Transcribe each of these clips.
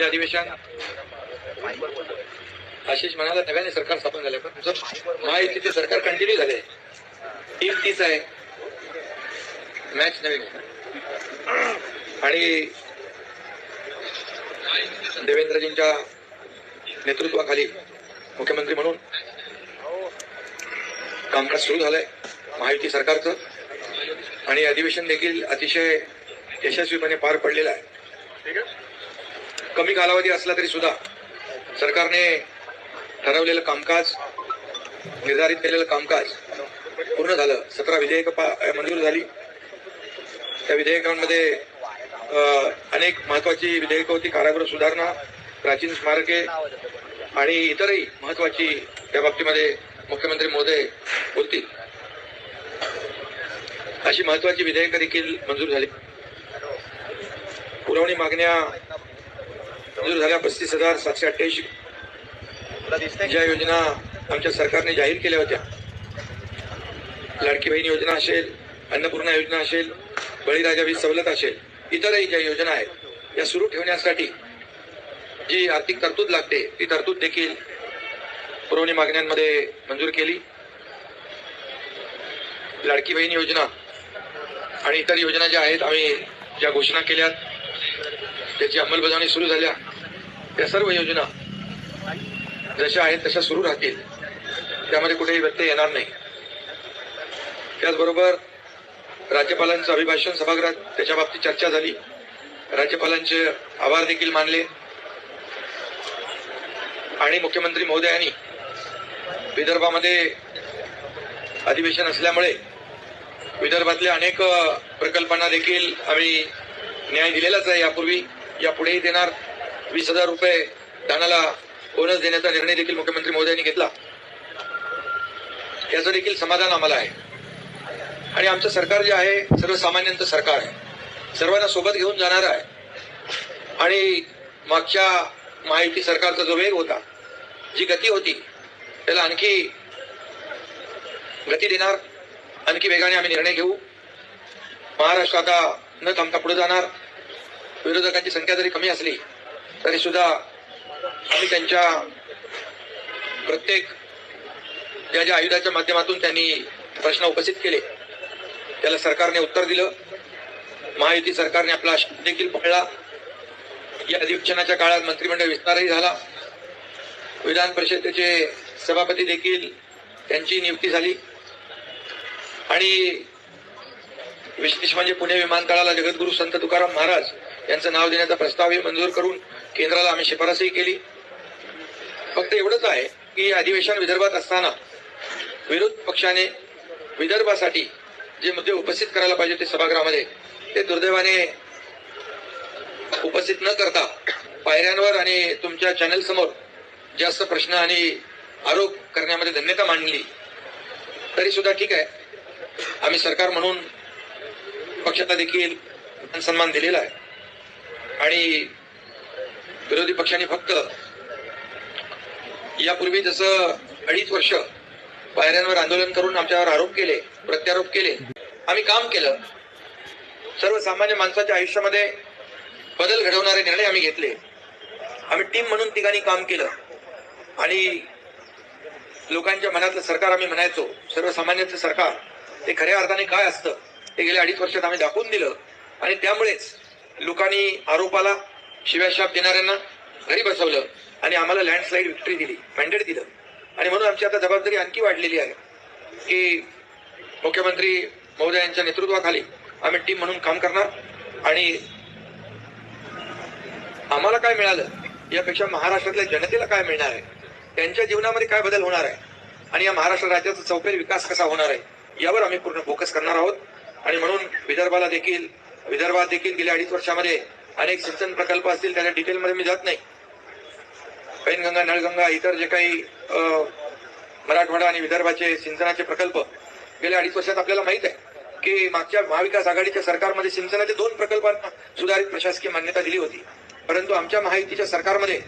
हे अधिवेशन आशिष म्हणाला नव्याने सरकार स्थापन झालं. पण तुमचं महायुतीचे सरकार कंटिन्यू झाले टीम तीच आहे. मॅच नवीन आणि देवेंद्रजींच्या नेतृत्वाखाली मुख्यमंत्री म्हणून कामकाज सुरू झालंय महायुती सरकारचं. आणि अधिवेशन देखील अतिशय यशस्वीपणे पार पडलेलं आहे. कमी कालावधी असला तरी सुद्धा सरकारने ठरवलेलं कामकाज निर्धारित केलेलं कामकाज पूर्ण झालं. सतरा विधेयक मंजूर झाली. त्या विधेयकांमध्ये अनेक महत्वाची विधेयकं होती. कारागृह सुधारणा प्राचीन स्मारके आणि इतरही महत्वाची त्या बाबतीमध्ये मुख्यमंत्री महोदय बोलतील. अशी महत्वाची विधेयकं देखील मंजूर झाली. पुरवणी मागण्या मंजूर झाल्या पस्तीस हजार सातशे अठ्ठ्याऐंशी. ज्या योजना आमच्या सरकारने जाहीर केल्या होत्या. लाडकी बहीण योजना असेल अन्नपूर्णा योजना असेल बळीराजा वीज सवलत असेल इतरही ज्या योजना आहेत या सुरू ठेवण्यासाठी जी आर्थिक तरतूद लागते ती तरतूद देखील पुरवणी मागण्यांमध्ये मंजूर केली. लाडकी बहीण योजना आणि इतर योजना ज्या आहेत आम्ही ज्या घोषणा केल्यात त्याची अंमलबजावणी सुरू झाल्या. त्या सर्व योजना जशा आहेत तशा सुरू राहतील. त्यामध्ये कुठेही व्यत्यय येणार नाही. त्याचबरोबर राज्यपालांचं अभिभाषण सभागृहात त्याच्या बाबतीत चर्चा झाली. राज्यपालांचे आभार देखील मानले. आणि मुख्यमंत्री महोदयांनी विदर्भामध्ये अधिवेशन असल्यामुळे विदर्भातल्या अनेक प्रकल्पांना देखील आम्ही न्याय दिलेलाच आहे यापूर्वी. यापुढेही देणार. वीस हजार रुपये दानाला बोनस देण्याचा निर्णय देखील मुख्यमंत्री महोदयांनी घेतला. याचं देखील समाधान आम्हाला आहे. आणि आमचं सरकार जे आहे सर्वसामान्यांचं सरकार आहे. सर्वांना सोबत घेऊन जाणार आहे. आणि मागच्या महायुती सरकारचा जो वेग होता जी गती होती त्याला आणखी गती देणार आणखी वेगाने आम्ही निर्णय घेऊ. महाराष्ट्र आता न थांबता पुढे जाणार. विरोधकांची संख्या जरी कमी असली तरी सुद्धा आम्ही त्यांच्या प्रत्येक ज्या ज्या आयुधाच्या माध्यमातून त्यांनी प्रश्न उपस्थित केले त्याला सरकारने उत्तर दिलं. महायुती सरकारने आपला देखील पाळला. या अधिवेशनाच्या काळात मंत्रिमंडळ विस्तारही झाला. विधान परिषदेचे सभापती देखील त्यांची नियुक्ती झाली. आणि विशेष म्हणजे पुणे विमानतळाला जगद्गुरु संत तुकाराम महाराज यांचं नाव देण्याचा प्रस्तावही मंजूर करून केंद्राला आम्ही शिफारसही केली. फक्त एवढंच आहे की अधिवेशन विदर्भात असताना विरोध पक्षाने विदर्भासाठी जे मुद्दे उपस्थित करायला पाहिजे ते सभागृहामध्ये ते दुर्दैवाने उपस्थित न करता पायऱ्यांवर आणि तुमच्या चॅनल समोर जास्त प्रश्न आणि आरोप करण्यामध्ये धन्यता मांडली. तरी सुद्धा ठीक आहे. आम्ही सरकार म्हणून पक्षाला देखील सन्मान दिलेला आहे. आणि विरोधी पक्षांनी फक्त यापूर्वी जसं अडीच वर्ष पायऱ्यांवर आंदोलन करून आमच्यावर आरोप केले प्रत्यारोप केले आम्ही काम केलं. सर्वसामान्य माणसाच्या आयुष्यामध्ये बदल घडवणारे निर्णय आम्ही घेतले. आम्ही टीम म्हणून ठिकाणी काम केलं. आणि लोकांच्या मनातलं सरकार आम्ही म्हणायचो सर्वसामान्याचं सरकार ते खऱ्या अर्थाने काय असतं ते गेल्या अडीच वर्षात आम्ही दाखवून दिलं. आणि त्यामुळेच लोकांनी आरोपाला शिव्याशाप देणाऱ्यांना घरी बसवलं आणि आम्हाला लँडस्लाईड विक्ट्री दिली मॅन्डेट दिलं. आणि म्हणून आमची आता जबाबदारी आणखी वाढलेली आहे की मुख्यमंत्री महोदयांच्या नेतृत्वाखाली आम्ही टीम म्हणून काम करणार. आणि आम्हाला काय मिळालं यापेक्षा महाराष्ट्रातल्या जनतेला काय मिळणार आहे? त्यांच्या जीवनामध्ये काय बदल होणार आहे? आणि या महाराष्ट्र राज्याचा चौफेर विकास कसा होणार आहे? यावर आम्ही पूर्ण फोकस करणार आहोत. आणि म्हणून विदर्भाला देखील विदर्भात देखील गेल्या अडीच वर्षामध्ये अनेक सिंचन प्रकल्प असतील त्याच्या डिटेलमध्ये मी जात नाही. पैनगंगा नळगंगा इतर जे काही मराठवाडा आणि विदर्भाचे सिंचनाचे प्रकल्प गेल्या अडीच वर्षात आपल्याला माहीत आहे की मागच्या महाविकास आघाडीच्या सरकारमध्ये सिंचनाचे दोन प्रकल्पांना सुधारित प्रशासकीय मान्यता दिली होती. परंतु आमच्या महायुतीच्या सरकारमध्ये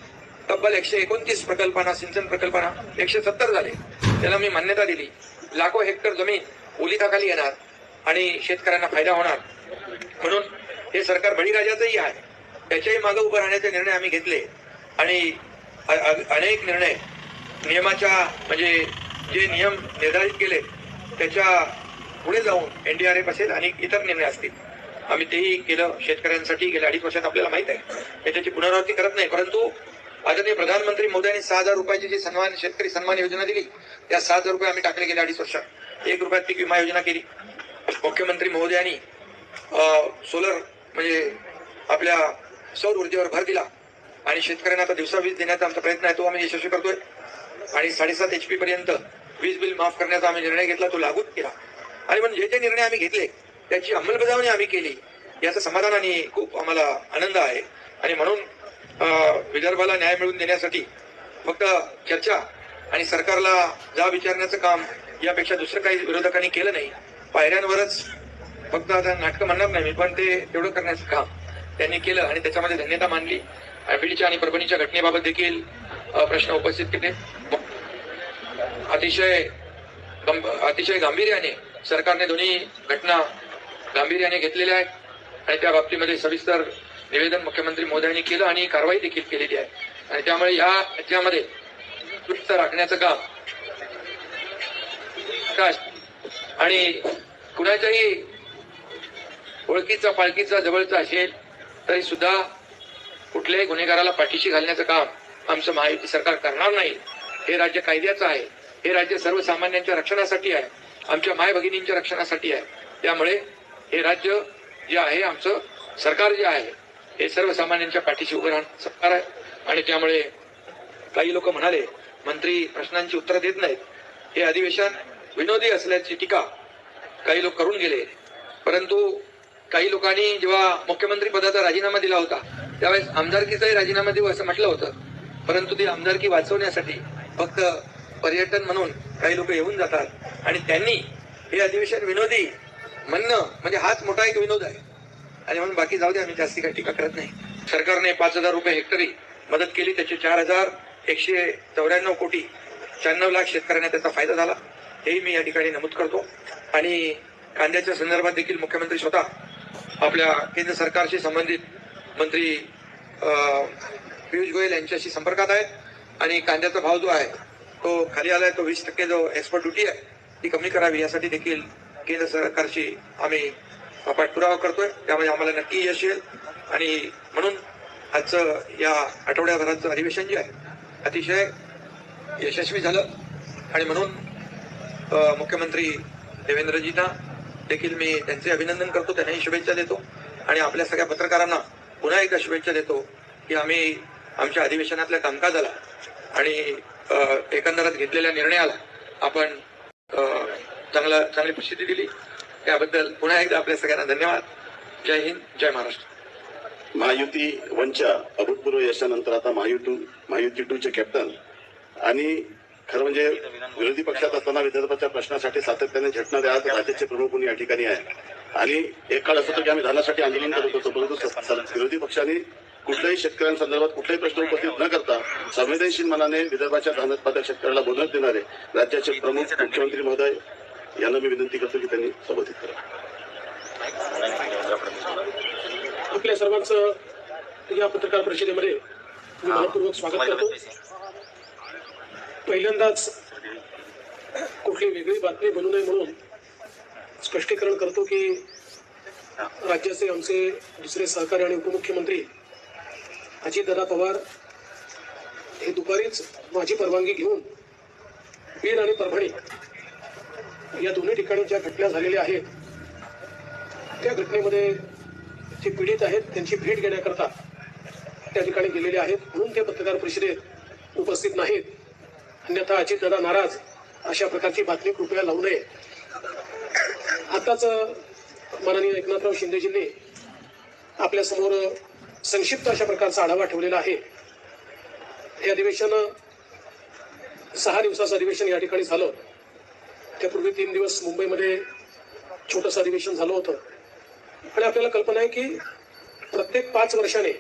तब्बल एकशे एकोणतीस प्रकल्पांना सिंचन प्रकल्पांना एकशे सत्तर झाले. त्याला मी मान्यता दिली. लाखो हेक्टर जमीन ओलिताखाली येणार आणि शेतकऱ्यांना फायदा होणार. म्हणून हे सरकार बळीराजाचंही आहे. त्याच्याही मागे उभं राहण्याचे निर्णय आम्ही घेतले. आणि अनेक निर्णय नियमाच्या म्हणजे जे नियम निर्धारित केले त्याच्या पुढे जाऊन एनडीआरएफ असेल आणि इतर निर्णय असतील. आम्ही तेही केलं. शेतकऱ्यांसाठी गेल्या अडीच वर्षात आपल्याला माहीत आहे. मी त्याची पुनरावृत्ती करत नाही. परंतु आदरणीय प्रधानमंत्री मोदयांनी सहा हजार रुपयाची जी सन्मान शेतकरी सन्मान योजना दिली त्या सहा हजार रुपये आम्ही टाकले गेल्या अडीच वर्षात. एक रुपयात पीक विमा योजना केली. मुख्यमंत्री महोदयांनी सोलर म्हणजे आपल्या सौर ऊर्जेवर भर दिला. आणि शेतकऱ्यांना आता दिवसा वीज देण्याचा आमचा प्रयत्न आहे तो आम्ही यशस्वी करतोय. आणि साडेसात एच पी पर्यंत वीज बिल माफ करण्याचा आम्ही निर्णय घेतला तो लागूच केला. आणि म्हणून जे जे निर्णय आम्ही घेतले त्याची अंमलबजावणी आम्ही केली याचं समाधान आणि खूप आम्हाला आनंद आहे. आणि म्हणून विदर्भाला न्याय मिळवून देण्यासाठी फक्त चर्चा आणि सरकारला जा विचारण्याचं काम यापेक्षा दुसरं काही विरोधकांनी केलं नाही. पायऱ्यांवरच फक्त आता नाटकं म्हणणार नाही मी पण ते तेवढं करण्याचं काम त्यांनी केलं आणि त्याच्यामध्ये धन्यता मानली. आणि बीडच्या आणि परभणीच्या घटनेबाबत देखील प्रश्न उपस्थित केले. अतिशय अतिशय गांभीर्याने सरकारने दोन्ही घटना गांभीर्याने घेतलेल्या आहेत आणि त्या बाबतीमध्ये सविस्तर निवेदन मुख्यमंत्री मोदयांनी केलं आणि कारवाई देखील केलेली आहे. आणि त्यामुळे या राज्यामध्ये राखण्याचं काम आणि कुणाच्याही ओळखीचा पालखीचा जवळचा असेल तरी सुद्धा कुठल्याही गुन्हेगाराला पाठीशी घालण्याचं काम आमचं महायुती सरकार करणार नाही. हे राज्य कायद्याचं आहे. हे राज्य सर्वसामान्यांच्या रक्षणासाठी आहे. आमच्या माय भगिनींच्या रक्षणासाठी आहे. त्यामुळे हे राज्य जे आहे आमचं सरकार जे आहे हे सर्वसामान्यांच्या पाठीशी उभं राहणं सरकार आहे. आणि त्यामुळे काही लोक म्हणाले मंत्री प्रश्नांची उत्तरं देत नाहीत. हे अधिवेशन विनोदी असल्याची टीका काही लोक करून गेले. परंतु काही लोकांनी जेव्हा मुख्यमंत्री पदाचा राजीनामा दिला होता त्यावेळेस आमदारकीचाही राजीनामा देऊ असं म्हटलं होतं. परंतु ती आमदारकी वाचवण्यासाठी फक्त पर्यटन म्हणून काही लोक येऊन जातात. आणि त्यांनी हे अधिवेशन विनोदी म्हणणं म्हणजे हाच मोठा एक विनोद आहे. आणि म्हणून बाकी जाऊ दे आम्ही जास्ती काही टीका करत नाही. सरकारने पाच हजार रुपये हेक्टरी मदत केली त्याचे चार हजार एकशे चौऱ्याण्णव कोटी शहाण्णव लाख शेतकऱ्यांना त्याचा फायदा झाला. हेही मी या ठिकाणी नमूद करतो. आणि कांद्याच्या संदर्भात देखील मुख्यमंत्री स्वतः आपल्या केंद्र सरकारशी संबंधित मंत्री पियुष गोयल यांच्याशी संपर्कात आहेत. आणि कांद्याचा भाव जो आहे तो खाली आलाय तो वीस टक्के जो एक्सपोर्ट ड्युटी आहे ती कमी करावी यासाठी देखील केंद्र सरकारशी आम्ही पाठपुरावा करतोय. त्यामध्ये आम्हाला नक्की यश येईल. आणि म्हणून आजचं या आठवड्याभराचं अधिवेशन जे आहे अतिशय यशस्वी झालं. आणि म्हणून मुख्यमंत्री देवेंद्रजींना देखील मी त्यांचे अभिनंदन करतो त्यांनाही शुभेच्छा देतो. आणि आपल्या सगळ्या पत्रकारांना पुन्हा एकदा शुभेच्छा देतो की आम्ही आमच्या अधिवेशनातल्या कामकाजाला आणि एकंदरात घेतलेल्या निर्णयाला आपण चांगला चांगली प्रसिद्धी दिली. त्याबद्दल पुन्हा एकदा आपल्या सगळ्यांना धन्यवाद. जय हिंद जय महाराष्ट्र. महायुती वनच्या अभूतपूर्व यशानंतर आता महायुती महायुती टूचे कॅप्टन आणि खरं म्हणजे विरोधी पक्षात असताना विदर्भाच्या प्रश्नासाठी सातत्याने झटणारे आज राज्याचे प्रमुख म्हणून या ठिकाणी आहे? आणि एक काळ असं की आम्ही धानासाठी आंदोलन करत होतो परंतु विरोधी पक्षांनी कुठल्याही शेतकऱ्यांसंदर्भात कुठलाही प्रश्न उपस्थित न करता संवेदनशील मनाने विदर्भाच्या धान उत्पादक शेतकऱ्याला बोनस देणारे राज्याचे प्रमुख मुख्यमंत्री महोदय यांना मी विनंती करतो की त्यांनी संबोधित करा. आपल्या सर्वांचं या पत्रकार परिषदेमध्ये मनपूर्वक स्वागत करतो. पहिल्यांदाच कुठली वेगळी बातमी बनू नये म्हणून स्पष्टीकरण करतो की राज्याचे आमचे दुसरे सहकारी आणि उपमुख्यमंत्री अजितदादा पवार हे दुपारीच माझी परवानगी घेऊन बीड आणि परभणी या दोन्ही ठिकाणी ज्या घटना झालेल्या आहेत त्या घटनेमध्ये जे पीडित आहेत त्यांची भेट घेण्याकरता त्या ठिकाणी गेलेले आहेत. म्हणून ते पत्रकार परिषदेत उपस्थित नाहीत. अन्यथा अजितदादा नाराज. अशा प्रकारची बातमी कृपया लावू नये. आताच माननीय एकनाथराव शिंदेजींनी आपल्यासमोर संक्षिप्त अशा प्रकारचा आढावा ठेवलेला आहे. हे अधिवेशन सहा दिवसाचं अधिवेशन या ठिकाणी झालं. त्यापूर्वी तीन दिवस मुंबईमध्ये छोटंसं अधिवेशन झालं होतं. आणि आपल्याला कल्पना आहे की प्रत्येक पाच वर्षाने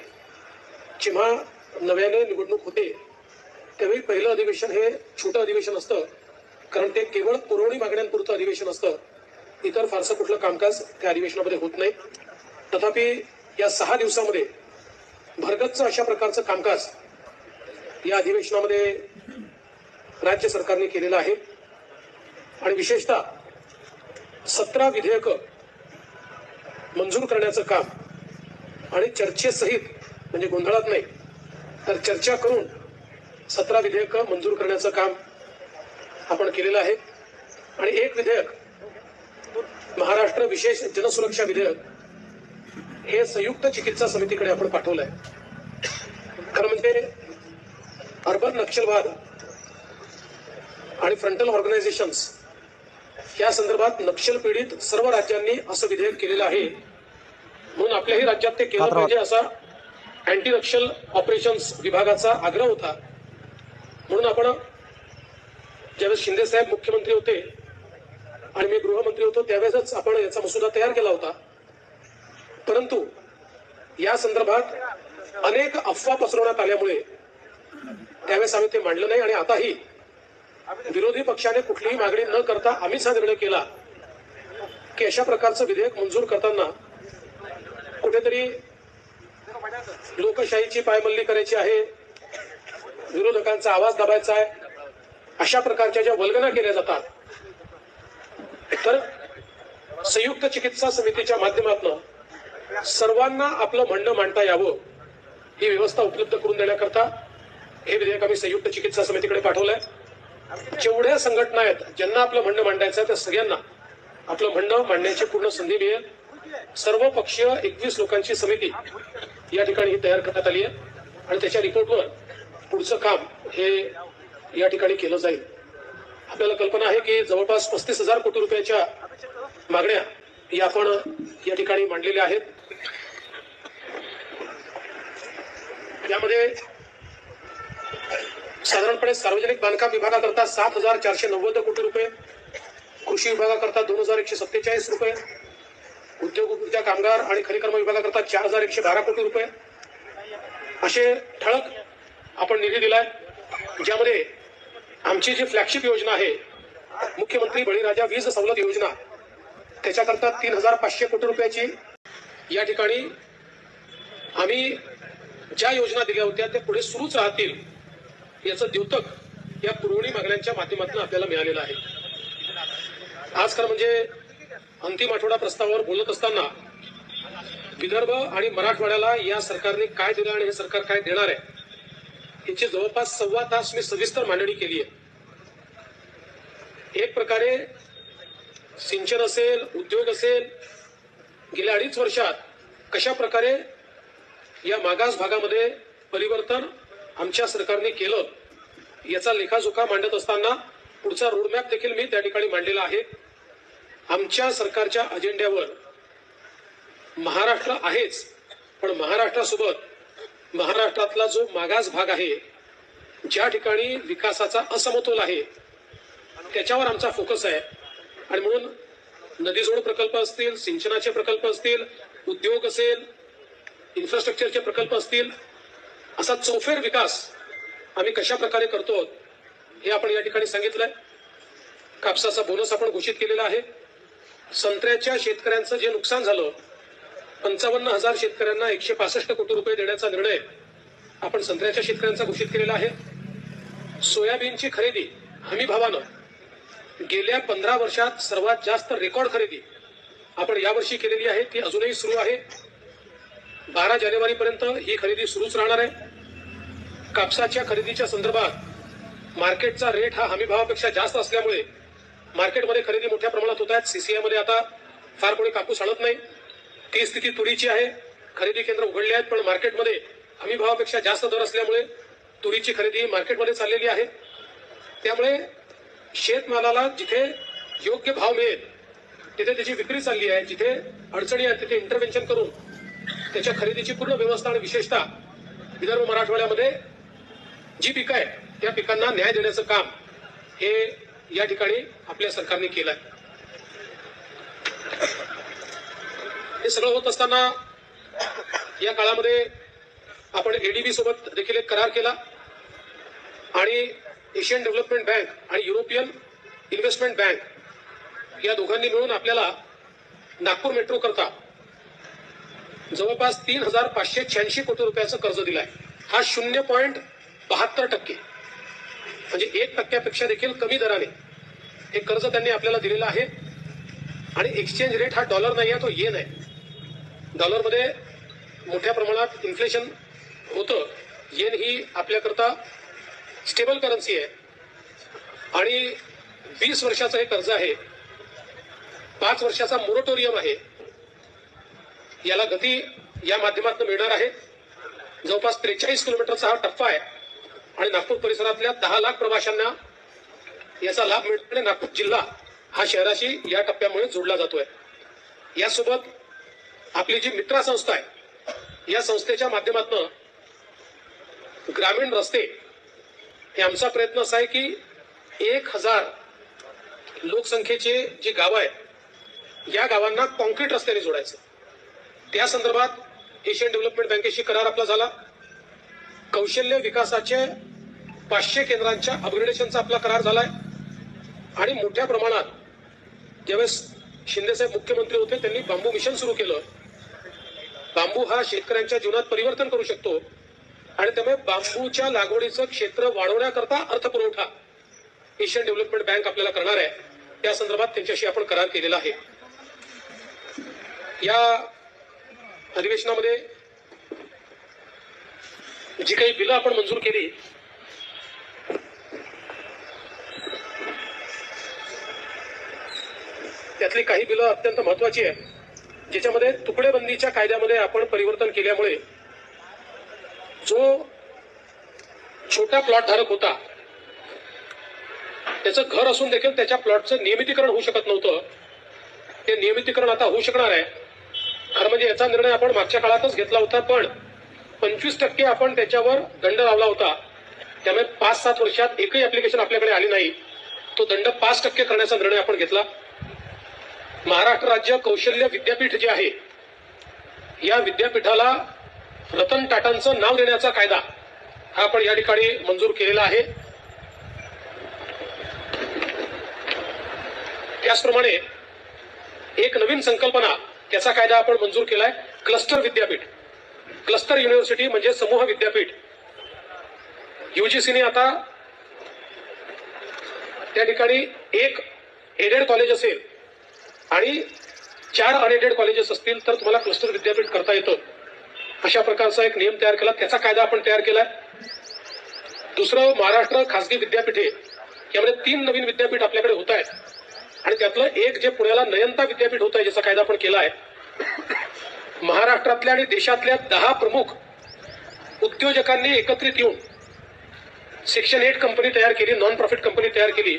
जेव्हा नव्याने निवडणूक होते त्यावेळी पहिलं अधिवेशन हे छोटं अधिवेशन असतं. कारण ते केवळ पुरवणी मागण्यांपुरतं अधिवेशन असतं. इतर फारसं कुठलं कामकाज त्या अधिवेशनामध्ये होत नाही. तथापि या सहा दिवसामध्ये भरगतचं अशा प्रकारचं कामकाज या अधिवेशनामध्ये राज्य सरकारने केलेलं आहे. आणि विशेषतः सतरा विधेयकं मंजूर करण्याचं काम आणि चर्चेसहित म्हणजे गोंधळात नाही तर चर्चा करून सतरा विधेयकं मंजूर करण्याचं काम आपण केलेलं आहे. आणि एक विधेयक महाराष्ट्र विशेष जनसुरक्षा विधेयक हे संयुक्त चिकित्सा समितीकडे आपण पाठवलंय. खरं म्हणजे अर्बन नक्षलवाद आणि फ्रंटल ऑर्गनायझेशन्स या संदर्भात नक्षल पीडित सर्व राज्यांनी असं विधेयक केलेलं आहे. म्हणून आपल्याही राज्यात ते केलं पाहिजे असा अँटी नक्षल ऑपरेशन्स विभागाचा आग्रह होता. म्हणून आपण ज्यावेळेस शिंदे साहेब मुख्यमंत्री होते आणि मी गृहमंत्री होतो त्यावेळेसच आपण याचा मसुदा तयार केला होता. परंतु या संदर्भात अनेक अफवा पसरवण्यात आल्यामुळे त्यावेळेस आम्ही ते मांडलं नाही आणि आताही विरोधी पक्षाने कुठलीही मागणी न करता आम्हीच हा निर्णय केला की अशा प्रकारचं विधेयक मंजूर करताना कुठेतरी लोकशाहीची पायमल्ली करायची आहे विरोधकांचा आवाज दाबायचा आहे. अशा प्रकारच्या ज्या वल्गना केल्या जातात तर संयुक्त चिकित्सा समितीच्या माध्यमातून सर्वांना आपलं म्हणणं मांडता यावं ही व्यवस्था उपलब्ध करून देण्याकरता हे विधेयक आम्ही संयुक्त चिकित्सा समितीकडे पाठवलंय. जेवढ्या संघटना आहेत ज्यांना आपलं म्हणणं मांडायचं आहे त्या सगळ्यांना आपलं म्हणणं मांडण्याची पूर्ण संधी मिळेल. सर्व पक्षीय एकवीस लोकांची समिती या ठिकाणी ही तयार करण्यात आली आहे. आणि त्याच्या रिपोर्टवर पुढचं काम हे या ठिकाणी केलं जाईल. आपल्याला कल्पना आहे की जवळपास पस्तीस हजार कोटी रुपयाच्या मागण्या या आपण या ठिकाणी मांडलेल्या आहेत. यामध्ये साधारणपणे सार्वजनिक बांधकाम विभागाकरता सात हजार चारशे नव्वद कोटी रुपये कृषी विभागाकरता दोन हजार एकशे सत्तेचाळीस रुपये उद्योग ऊर्जा कामगार आणि खनिकर्म विभागाकरता चार हजार एकशे बारा कोटी रुपये. असे ठळक आपण निधी दिलाय. ज्यामध्ये आमची जी फ्लॅगशिप योजना आहे मुख्यमंत्री बळीराजा वीज सवलत योजना त्याच्याकरता तीन हजार पाचशे कोटी रुपयाची या ठिकाणी आम्ही ज्या योजना दिल्या होत्या त्या पुढे सुरूच राहतील याचं द्योतक या पुरवणी मागण्यांच्या माध्यमातून आपल्याला मिळालेलं आहे. आज खरं म्हणजे अंतिम आठवडा प्रस्तावावर बोलत असताना विदर्भ आणि मराठवाड्याला या सरकारने काय दिलं आणि हे सरकार काय देणार आहे याची जवळपास सव्वा तास मी सविस्तर मांडणी केली आहे. एक प्रकारे सिंचन असेल उद्योग असेल गेल्या अडीच वर्षात कशा प्रकारे या मागास भागामध्ये परिवर्तन आमच्या सरकारने केलं याचा लेखाजोखा मांडत असताना पुढचा रोडमॅप देखील मी त्या ठिकाणी मांडलेला आहे. आमच्या सरकारच्या अजेंड्यावर महाराष्ट्र आहेच पण महाराष्ट्रासोबत महाराष्ट्रातला जो मागास भाग आहे ज्या ठिकाणी विकासाचा असमतोल आहे त्याच्यावर आमचा फोकस आहे. आणि म्हणून नदीजोड प्रकल्प असतील सिंचनाचे प्रकल्प असतील उद्योग असेल इन्फ्रास्ट्रक्चरचे प्रकल्प असतील असा चौफेर विकास आम्ही कशा प्रकारे करतो हे आपण या ठिकाणी सांगितलंय. कापसाचा बोनस आपण घोषित केलेला आहे. संत्र्याच्या शेतकऱ्यांचं जे नुकसान झालं पंचावन्न हजार शेतकऱ्यांना एकशे पासष्ट कोटी रुपये देण्याचा निर्णय आपण संत्र्याच्या शेतकऱ्यांचा घोषित केलेला आहे. सोयाबीनची खरेदी हमी भावानं गेल्या पंधरा वर्षात सर्वात जास्त रेकॉर्ड खरेदी आपण यावर्षी केलेली आहे. ती अजूनही सुरू आहे. बारा जानेवारी पर्यंत ही खरेदी सुरूच राहणार आहे. कापसाच्या खरेदीच्या संदर्भात मार्केटचा रेट हा हमी भावापेक्षा जास्त असल्यामुळे मार्केटमध्ये खरेदी मोठ्या प्रमाणात होत आहेत. सीसीआयमध्ये आता फार कोणी कापूस आणत नाही. ती स्थिती तुरीची आहे. खरेदी केंद्र उघडली आहेत पण मार्केटमध्ये हमी भावापेक्षा जास्त दर असल्यामुळे तुरीची खरेदी मार्केटमध्ये चाललेली आहे. त्यामुळे शेतमालाला जिथे योग्य भाव मिळेल तिथे त्याची विक्री चालली आहे. जिथे अडचणी आहेत तिथे इंटरव्हेन्शन करून त्याच्या खरेदीची पूर्ण व्यवस्था आणि विशेषतः विदर्भ मराठवाड्यामध्ये जी पिकं आहेत त्या पिकांना न्याय देण्याचं काम हे या ठिकाणी आपल्या सरकारने केलं आहे हे सगळं होत असताना या काळामध्ये आपण एडीबी सोबत देखील एक करार केला आणि एशियन डेव्हलपमेंट बँक आणि युरोपियन इन्व्हेस्टमेंट बँक या दोघांनी मिळून आपल्याला नागपूर मेट्रो करता जवळपास तीन हजार पाचशे शहाऐंशी कोटी रुपयाचं कर्ज दिलंय. हा शून्य पॉईंट बहात्तर टक्के. म्हणजे एक टक्क्यापेक्षा देखील कमी दराने हे कर्ज त्यांनी आपल्याला दिलेलं आहे. आणि एक्सचेंज रेट हा डॉलर नाही आहे तो येन आहे. डॉलरमध्ये मोठ्या प्रमाणात इन्फ्लेशन होतं. येन ही आपल्याकरता स्टेबल करन्सी आहे. आणि वीस वर्षाचं हे कर्ज आहे. पाच वर्षाचा मोरटोरियम आहे. याला गती या माध्यमातून मिळणार आहे. जवळपास त्रेचाळीस किलोमीटरचा हा टप्पा आहे. आणि नागपूर परिसरातल्या दहा लाख प्रवाशांना याचा लाभ मिळतो. आणि नागपूर जिल्हा हा शहराशी या टप्प्यामुळे जोडला जातोय. यासोबत आपली जी मित्रा संस्था आहे या संस्थेच्या माध्यमातून ग्रामीण रस्ते हे आमचा प्रयत्न असा आहे की एक हजार लोकसंख्येचे जी गावं आहेत या गावांना कॉन्क्रीट रस्त्याने जोडायचं. त्या संदर्भात एशियन डेव्हलपमेंट बँकेशी करार आपला झाला. कौशल्य विकासाचे पाचशे केंद्रांच्या अपग्रेडेशनचा आपला करार झालाय. आणि मोठ्या प्रमाणात ज्यावेळेस शिंदेसाहेब मुख्यमंत्री होते त्यांनी बांबू मिशन सुरू केलं. बांबू हा शेतकऱ्यांच्या जीवनात परिवर्तन करू शकतो. आणि त्यामुळे बांबूच्या लागवडीचं क्षेत्र वाढवण्याकरता अर्थपुरवठा एशियन डेव्हलपमेंट बँक आपल्याला करणार आहे. त्या संदर्भात त्यांच्याशी आपण करार केलेला आहे. या अधिवेशनामध्ये जी काही बिलं आपण मंजूर केली त्यातली काही बिलं अत्यंत महत्वाची आहे ज्याच्यामध्ये तुकडेबंदीच्या कायद्यामध्ये आपण परिवर्तन केल्यामुळे जो छोटा प्लॉट धारक होता त्याचं घर असून देखील त्याच्या प्लॉटचं नियमितीकरण होऊ शकत नव्हतं. ते नियमितीकरण आता होऊ शकणार आहे. खरं म्हणजे याचा निर्णय आपण मागच्या काळातच घेतला होता पण पंचवीस टक्के आपण त्याच्यावर दंड लावला होता. त्यामुळे पाच सात वर्षात एकही अप्लिकेशन आपल्याकडे आली नाही. तो दंड पाच टक्के करण्याचा निर्णय आपण घेतला. महाराष्ट्र राज्य कौशल्य विद्यापीठ जे आहे या विद्यापीठाला रतन टाटांचं नाव देण्याचा कायदा हा आपण या ठिकाणी मंजूर केलेला आहे. त्याचप्रमाणे एक नवीन संकल्पना त्याचा कायदा आपण मंजूर केलाय क्लस्टर विद्यापीठ. क्लस्टर युनिव्हर्सिटी म्हणजे समूह विद्यापीठ. युजीसीने आता त्या ठिकाणी एक एडेड कॉलेज असेल आणि चार अनएडेड कॉलेजेस असतील तर तुम्हाला क्लस्टर विद्यापीठ करता येतं. अशा प्रकारचा एक नियम तयार केला. त्याचा कायदा आपण तयार केलाय. दुसरं महाराष्ट्र खासगी विद्यापीठे. यामध्ये तीन नवीन विद्यापीठ आपल्याकडे होत आहेत. आणि त्यातलं एक जे पुण्याला नयनता विद्यापीठ होत आहे ज्याचा कायदा आपण केला आहे. महाराष्ट्रातल्या आणि देशातल्या दहा प्रमुख उद्योजकांनी एकत्रित येऊन सेक्शन एट कंपनी तयार केली नॉन प्रॉफिट कंपनी तयार केली.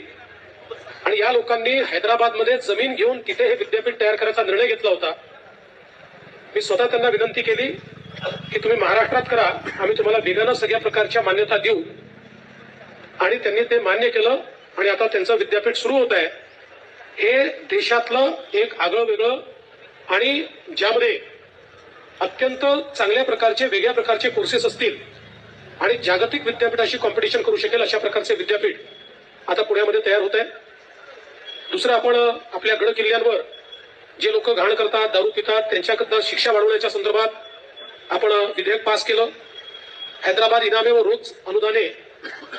आणि या लोकांनी हैदराबादमध्ये जमीन घेऊन तिथे हे विद्यापीठ तयार करायचा निर्णय घेतला होता. मी स्वतः त्यांना विनंती केली की तुम्ही महाराष्ट्रात करा आम्ही तुम्हाला वेगानं सगळ्या प्रकारच्या मान्यता देऊ. आणि त्यांनी ते मान्य केलं आणि आता त्यांचं विद्यापीठ सुरू होत आहे. हे देशातलं एक आगळं वेगळं आणि ज्यामध्ये अत्यंत चांगल्या प्रकारचे वेगळ्या प्रकारचे कोर्सेस असतील आणि जागतिक विद्यापीठाशी कॉम्पिटिशन करू शकेल अशा प्रकारचे विद्यापीठ आता पुण्यामध्ये तयार होत आहे. दुसरं आपण आपल्या गड किल्ल्यांवर जे लोक घाण करतात दारू पितात त्यांच्याकरता शिक्षा वाढवण्याच्या संदर्भात आपण विधेयक पास केलं. हैदराबाद इनामे व रोज अनुदाने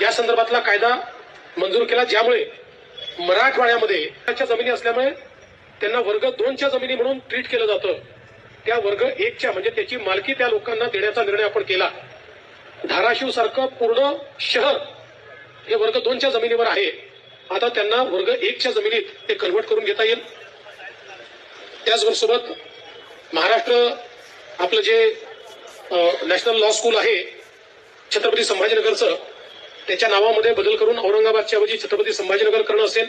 या संदर्भातला कायदा मंजूर केला ज्यामुळे मराठवाड्यामध्ये जमिनी असल्यामुळे त्यांना वर्ग दोनच्या जमिनी म्हणून ट्रीट केलं जातं. त्या वर्ग एकच्या म्हणजे त्याची मालकी त्या लोकांना देण्याचा निर्णय आपण केला. धाराशिव सारखं पूर्ण शहर हे वर्ग दोनच्या जमिनीवर आहे. आता त्यांना वर्ग एकच्या जमिनीत ते कन्व्हर्ट करून घेता येईल. त्याचबरोबर महाराष्ट्र आपलं जे नॅशनल लॉ स्कूल आहे छत्रपती संभाजीनगरचं त्याच्या नावामध्ये बदल करून औरंगाबादच्या ऐवजी छत्रपती संभाजीनगर करणं असेल.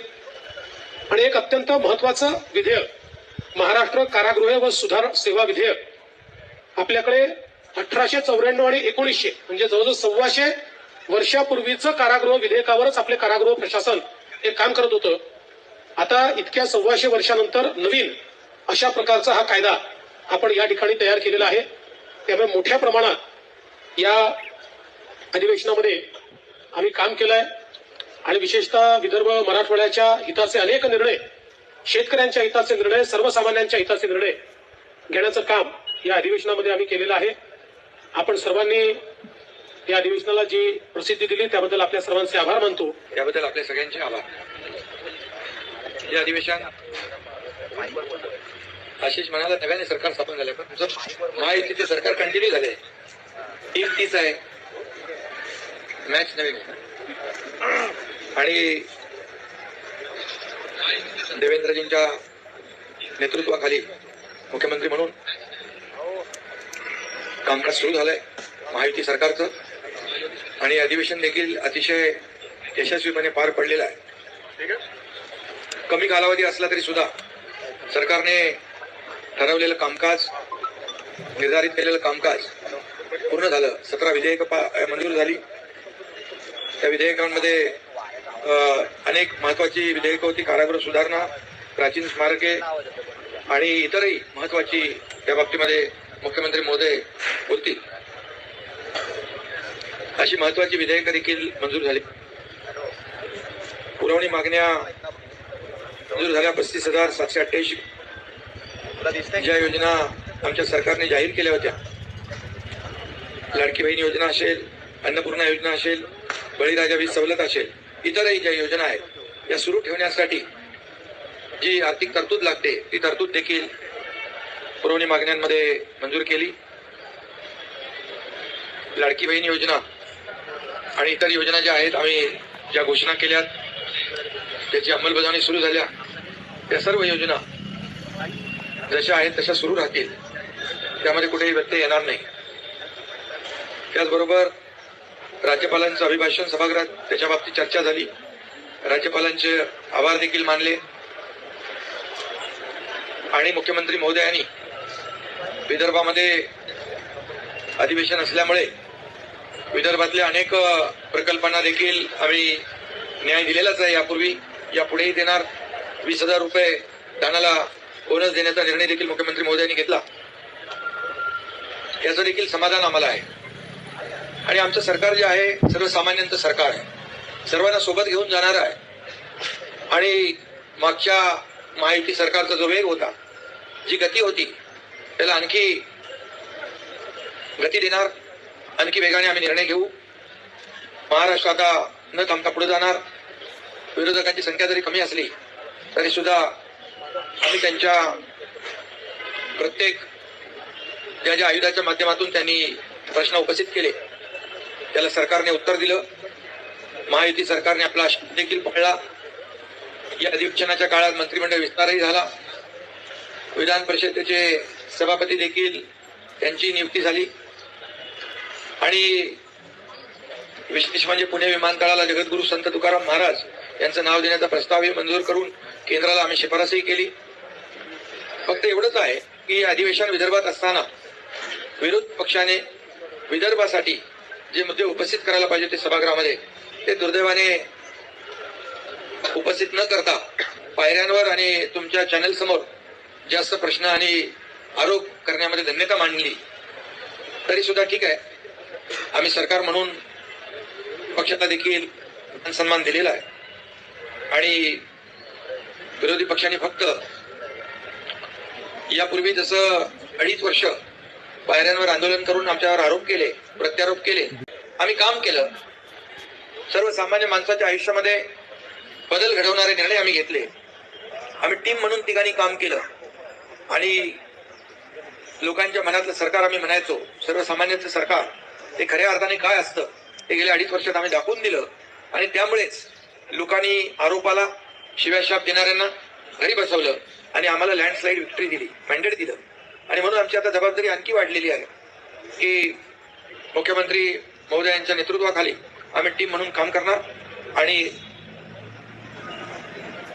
आणि एक अत्यंत महत्वाचं विधेयक महाराष्ट्र कारागृह व सुधार सेवा विधेयक आपल्याकडे अठराशे चौऱ्याण्णव आणि एकोणीसशे म्हणजे जवळजवळ सव्वाशे वर्षापूर्वीचं कारागृह विधेयकावरच आपले कारागृह प्रशासन हे काम करत होतं. आता इतक्या सव्वाशे वर्षानंतर नवीन अशा प्रकारचा हा कायदा आपण या ठिकाणी तयार केलेला आहे. त्यामुळे मोठ्या प्रमाणात या अधिवेशनामध्ये आम्ही काम केलंय. आणि विशेषतः विदर्भ मराठवाड्याच्या हिताचे अनेक निर्णय शेतकऱ्यांच्या हिताचे निर्णय सर्वसामान्यांच्या हिताचे निर्णय घेण्याचं काम या अधिवेशनामध्ये आम्ही केलेलं आहे. आपण सर्वांनी या अधिवेशनाला जी प्रसिद्धी दिली त्याबद्दल आपल्या सर्वांचे आभार मानतो. याबद्दल आपल्या सगळ्यांचे आभार. हे अधिवेशन आशिष म्हणाला नव्याने सरकार स्थापन झालंय पण तुमचं महायुतीचे सरकार कंटिन्यू झाले टीम तीच आहे. मॅच नवीन आणि देवेंद्रजींच्या नेतृत्वाखाली मुख्यमंत्री म्हणून कामकाज सुरू झालंय. महायुती सरकारचं. आणि अधिवेशन देखील अतिशय यशस्वीपणे पार पडलेलं आहे. कमी कालावधी असला तरी सुद्धा सरकारने ठरवलेलं कामकाज निर्धारित केलेलं कामकाज पूर्ण झालं. सतरा विधेयक मंजूर झाली. त्या विधेयकांमध्ये अनेक महत्वाची विधेयकं होती. कारागृह सुधारणा प्राचीन स्मारके आणि इतरही महत्वाची त्या बाबतीमध्ये मुख्यमंत्री महोदय बोलतील. अशी महत्वाची विधेयकं देखील मंजूर झाली? पुरवणी मागण्या मंजूर झाल्या पस्तीस हजार सातशे अठ्ठ्याऐंशी. ज्या योजना आमच्या सरकारने जाहीर केल्या होत्या. लाडकी बहीण योजना असेल अन्नपूर्णा योजना असेल बळीराजा वीज सवलत असेल इतरही ज्या योजना आहेत या सुरू ठेवण्यासाठी जी आर्थिक तरतूद लागते ती तरतूद देखील पुरवणी मागण्यांमध्ये मंजूर केली. लाडकी बहीण योजना आणि इतर योजना ज्या आहेत आम्ही ज्या घोषणा केल्या त्याची अंमलबजावणी सुरू झाल्या. त्या सर्व योजना जशा आहेत तशा सुरू राहतील. त्यामध्ये कुठेही व्यत्यय येणार नाही. त्याचबरोबर राज्यपालांचं अभिभाषण सभागृहात त्याच्या बाबतीत चर्चा झाली. राज्यपालांचे आभार देखील मानले. आणि मुख्यमंत्री महोदयांनी विदर्भामध्ये अधिवेशन असल्यामुळे विदर्भातल्या अनेक प्रकल्पांना देखील आम्ही न्याय दिलेलाच आहे. यापूर्वी यापुढेही देणार वीस हजार रुपये दानाला बोनस देण्याचा निर्णय देखील मुख्यमंत्री महोदयांनी घेतला. याचं देखील समाधान आम्हाला आहे. आणि आमचं सरकार जे आहे सर्वसामान्यांचं सरकार आहे. सर्वांना सोबत घेऊन जाणार आहे. आणि मागच्या महायुती सरकारचा जो वेग होता जी गती होती त्याला आणखी गती देणार आणखी वेगाने आम्ही निर्णय घेऊ. महाराष्ट्र आता न थांबता पुढे जाणार. विरोधकांची संख्या जरी कमी असली तरी सुद्धा आम्ही त्यांच्या प्रत्येक ज्या ज्या आयुधाच्या माध्यमातून त्यांनी प्रश्न उपस्थित केले त्याला सरकारने उत्तर दिलं. महायुती सरकारने आपला देखील पाळला. या अधिवेशनाच्या काळात मंत्रिमंडळ विस्तारही झाला. विधान परिषदेचे सभापती देखील त्यांची नियुक्ती झाली. आणि विशेष म्हणजे पुणे विमानतळाला जगद्गुरु संत तुकाराम महाराज यांचं नाव देण्याचा प्रस्तावही मंजूर करून केंद्राला आम्ही शिफारसही केली. फक्त एवढंच आहे की अधिवेशन विदर्भात असताना विरोध पक्षाने विदर्भासाठी जे मुद्दे उपस्थित करायला पाहिजे ते सभागृहामध्ये ते दुर्दैवाने उपस्थित न करता पायऱ्यांवर आणि तुमच्या चॅनल समोर जास्त प्रश्न आणि आरोप करण्यामध्ये धन्यता मांडली. तरी सुद्धा ठीक आहे. आम्ही सरकार म्हणून पक्षाला देखील सन्मान दिलेला आहे. आणि विरोधी पक्षांनी फक्त यापूर्वी जसं अडीच वर्ष पायऱ्यांवर आंदोलन करून आमच्यावर आरोप केले प्रत्यारोप केले आम्ही काम केलं. सर्वसामान्य माणसाच्या आयुष्यामध्ये बदल घडवणारे निर्णय आम्ही घेतले. आम्ही टीम म्हणून ठिकाणी काम केलं. आणि लोकांच्या मनातलं सरकार आम्ही म्हणायचो सर्वसामान्यांचं सरकार. ते खऱ्या अर्थाने काय असतं? ते गेल्या अडीच वर्षात आम्ही दाखवून दिलं. आणि त्यामुळेच लोकांनी आरोपाला शिव्याशाप देणाऱ्यांना घरी बसवलं आणि आम्हाला लँडस्लाईड विक्ट्री दिली मॅन्डेट दिलं. आणि म्हणून आमची आता जबाबदारी आणखी वाढलेली आहे की मुख्यमंत्री महोदयांच्या नेतृत्वाखाली आम्ही टीम म्हणून काम करणार. आणि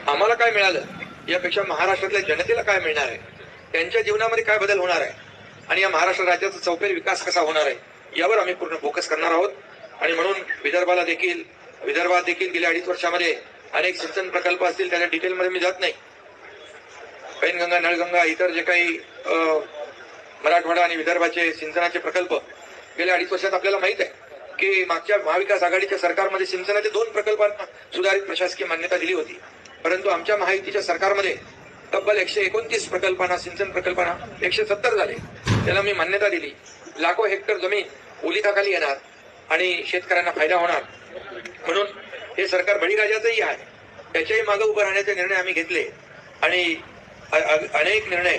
आम्हाला काय मिळालं? यापेक्षा महाराष्ट्रातल्या जनतेला काय मिळणार आहे? त्यांच्या जीवनामध्ये काय बदल होणार आहे? आणि या महाराष्ट्र राज्याचा चौफेर विकास कसा होणार आहे? यावर आम्ही पूर्ण फोकस करणार आहोत. आणि म्हणून विदर्भाला देखील विदर्भात देखील गेल्या अडीच वर्षामध्ये अनेक सिंचन प्रकल्प असतील त्याच्या डिटेलमध्ये मी जात नाही. पैनगंगा नळगंगा इतर जे काही मराठवाडा आणि विदर्भाचे सिंचनाचे प्रकल्प गेल्या अडीच वर्षात आपल्याला माहीत आहे की मागच्या महाविकास आघाडीच्या सरकारमध्ये सिंचनाचे दोन प्रकल्पांना सुधारित प्रशासकीय मान्यता दिली होती. परंतु आमच्या महायुतीच्या सरकारमध्ये तब्बल एकशे एकोणतीस प्रकल्पांना सिंचन प्रकल्पांना एकशे सत्तर झाले. त्याला मी मान्यता दिली. लाखो हेक्टर जमीन ओलिताखाली येणार आणि शेतकऱ्यांना फायदा होणार. म्हणून हे सरकार बळीराजाचंही आहे. त्याच्याही मागे उभं राहण्याचे निर्णय आम्ही घेतले. आणि अनेक निर्णय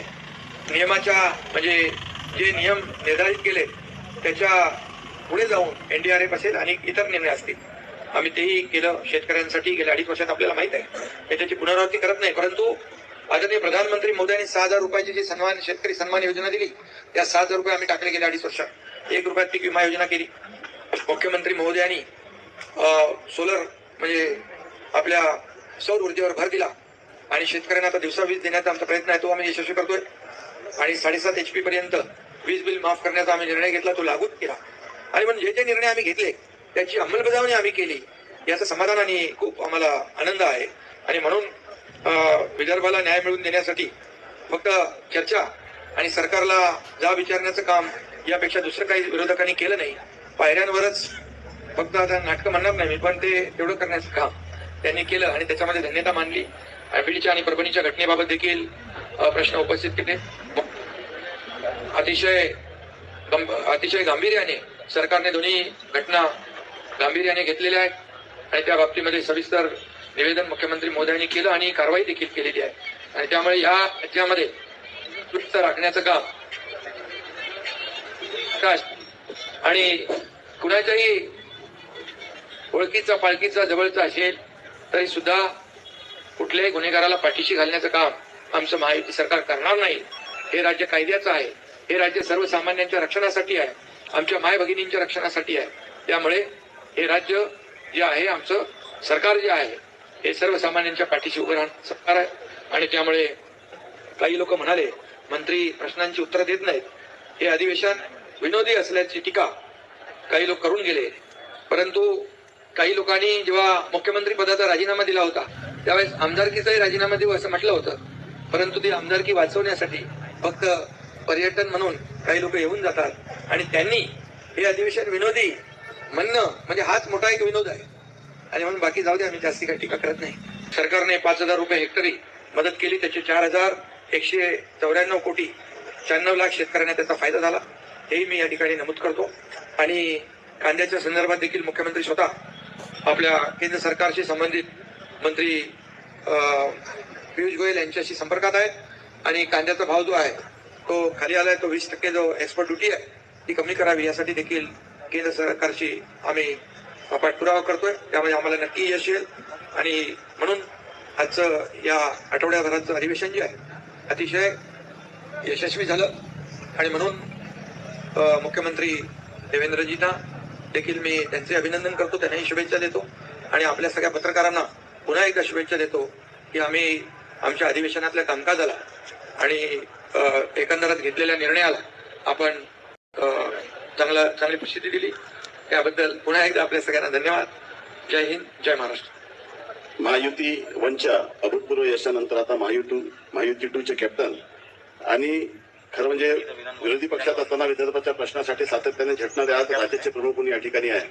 नियमाच्या म्हणजे जे नियम निर्धारित केले त्याच्या पुढे जाऊन एनडीआरएफ असेल आणि इतर निर्णय असतील. आम्ही तेही केलं. शेतकऱ्यांसाठी गेल्या अडीच वर्षात आपल्याला माहीत आहे. हे त्याची पुनरावृत्ती करत नाही. परंतु आदरणीय प्रधानमंत्री मोदयांनी सहा हजार रुपयाची जी सन्मान शेतकरी सन्मान योजना दिली त्या सहा हजार रुपये आम्ही टाकले गेले अडीच वर्षात एक रुपयात पीक विमा योजना केली. मुख्यमंत्री महोदयांनी सोलर म्हणजे आपल्या सौर ऊर्जेवर भर दिला. आणि शेतकऱ्यांना आता दिवसा वीज देण्याचा आमचा प्रयत्न आहे तो आम्ही यशस्वी करतोय. आणि साडेसात एच पी पर्यंत वीज बिल माफ करण्याचा आम्ही निर्णय घेतला तो लागूच केला. आणि म्हणून जे जे निर्णय आम्ही घेतले त्याची अंमलबजावणी आम्ही केली. याचा समाधान आणि खूप आम्हाला आनंद आहे. आणि म्हणून विदर्भाला न्याय मिळवून देण्यासाठी फक्त चर्चा आणि सरकारला जा विचारण्याचं काम यापेक्षा दुसरं काही विरोधकांनी केलं नाही. पायऱ्यांवरच फक्त आता नाटकं म्हणणार नाही मी पण ते तेवढं करण्याचं काम त्यांनी केलं आणि त्याच्यामध्ये धन्यता मानली. आणि बीडच्या आणि परभणीच्या घटनेबाबत देखील प्रश्न उपस्थित केले. अतिशय अतिशय गांभीर्याने सरकारने दोन्ही घटना गांभीर्याने घेतलेल्या आहेत आणि त्या बाबतीमध्ये सविस्तर निवेदन मुख्यमंत्री मोदी केलं आणि कारवाई देखील केलेली आहे. आणि त्यामुळे या राज्यामध्ये राखण्याचं काम आणि कुणाच्याही ओळखीचा पालखीचा जवळचा असेल तरी सुद्धा कुठल्याही गुन्हेगाराला पाठीशी घालण्याचं काम आमचं महायुती सरकार करणार नाही. हे राज्य कायद्याचं आहे. हे राज्य सर्वसामान्यांच्या रक्षणासाठी आहे. आमच्या माय भगिनींच्या रक्षणासाठी आहे. त्यामुळे हे राज्य जे आहे आमचं सरकार जे आहे हे सर्वसामान्यांच्या पाठीशी उभं राहणं सरकार आहे. आणि त्यामुळे काही लोक म्हणाले मंत्री प्रश्नांची उत्तरं देत नाहीत. हे अधिवेशन विनोदी असल्याची टीका काही लोक करून गेले. परंतु काही लोकांनी जेव्हा मुख्यमंत्री पदाचा राजीनामा दिला होता त्यावेळेस आमदारकीचाही राजीनामा देऊ असं म्हटलं होतं. परंतु ती आमदारकी वाचवण्यासाठी फक्त पर्यटन म्हणून काही लोक येऊन जातात. आणि त्यांनी हे अधिवेशन विनोदी म्हणणं म्हणजे हाच मोठा एक विनोद आहे. आणि म्हणून बाकी जाऊ दे आम्ही जास्ती काही टीका करत नाही. सरकारने पाच हजार रुपये हेक्टरी मदत केली त्याचे चार हजार एकशे चौऱ्याण्णव कोटी शहाण्णव लाख शेतकऱ्यांना त्याचा फायदा झाला. हेही मी या ठिकाणी नमूद करतो. आणि कांद्याच्या संदर्भात देखील मुख्यमंत्री स्वतः आपल्या केंद्र सरकारशी संबंधित मंत्री पियुष गोयल यांच्याशी संपर्कात आहेत. आणि कांद्याचा भाव जो आहे तो खाली आलाय तो वीस टक्के जो एक्सपोर्ट ड्युटी आहे ती कमी करावी यासाठी देखील केंद्र सरकारशी आम्ही पाठपुरावा करतोय. त्यामध्ये आम्हाला नक्की यश येईल. आणि म्हणून आजचं या आठवड्याभराचं अधिवेशन जे आहे अतिशय यशस्वी झालं. आणि म्हणून मुख्यमंत्री देवेंद्रजींना देखील मी त्यांचे अभिनंदन करतो. त्यांनाही शुभेच्छा देतो. आणि आपल्या सगळ्या पत्रकारांना पुन्हा एकदा शुभेच्छा देतो की आम्ही आमच्या अधिवेशनातल्या कामकाजाला आणि एकंदरात घेतलेल्या निर्णयाला आपण चांगला चांगली प्रसिद्धी दिली. त्याबद्दल पुन्हा एकदा आपल्या सगळ्यांना धन्यवाद. जय हिंद जय महाराष्ट्र. महायुती वनच्या अभूतपूर्व यशानंतर आता महायुती महायुती टूचे कॅप्टन आणि खरं म्हणजे विरोधी पक्षात असताना विदर्भाच्या प्रश्नासाठी सातत्याने झटणारे आज राज्याचे प्रमुख कोणी या ठिकाणी आहे.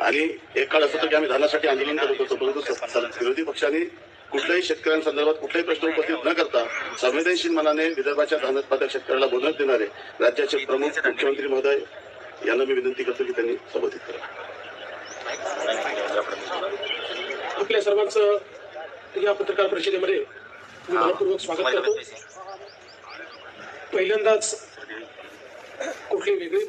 आणि एक काळ असं की आम्ही धानासाठी आंदोलन करत होतो परंतु विरोधी पक्षाने कुठल्याही शेतकऱ्यांसंदर्भात कुठलाही प्रश्न उपस्थित न करता संवेदनशील मनाने विदर्भाच्या धान उत्पादक शेतकऱ्याला बोलत देणारे राज्याचे प्रमुख मुख्यमंत्री महोदय यांना मी विनंती करतो की त्यांनी संबोधित करा आपल्या सर्वांचं या पत्रकार परिषदेमध्ये मी मनपूर्वक स्वागत करतो. पहिल्यांदाच कुठली वेगळी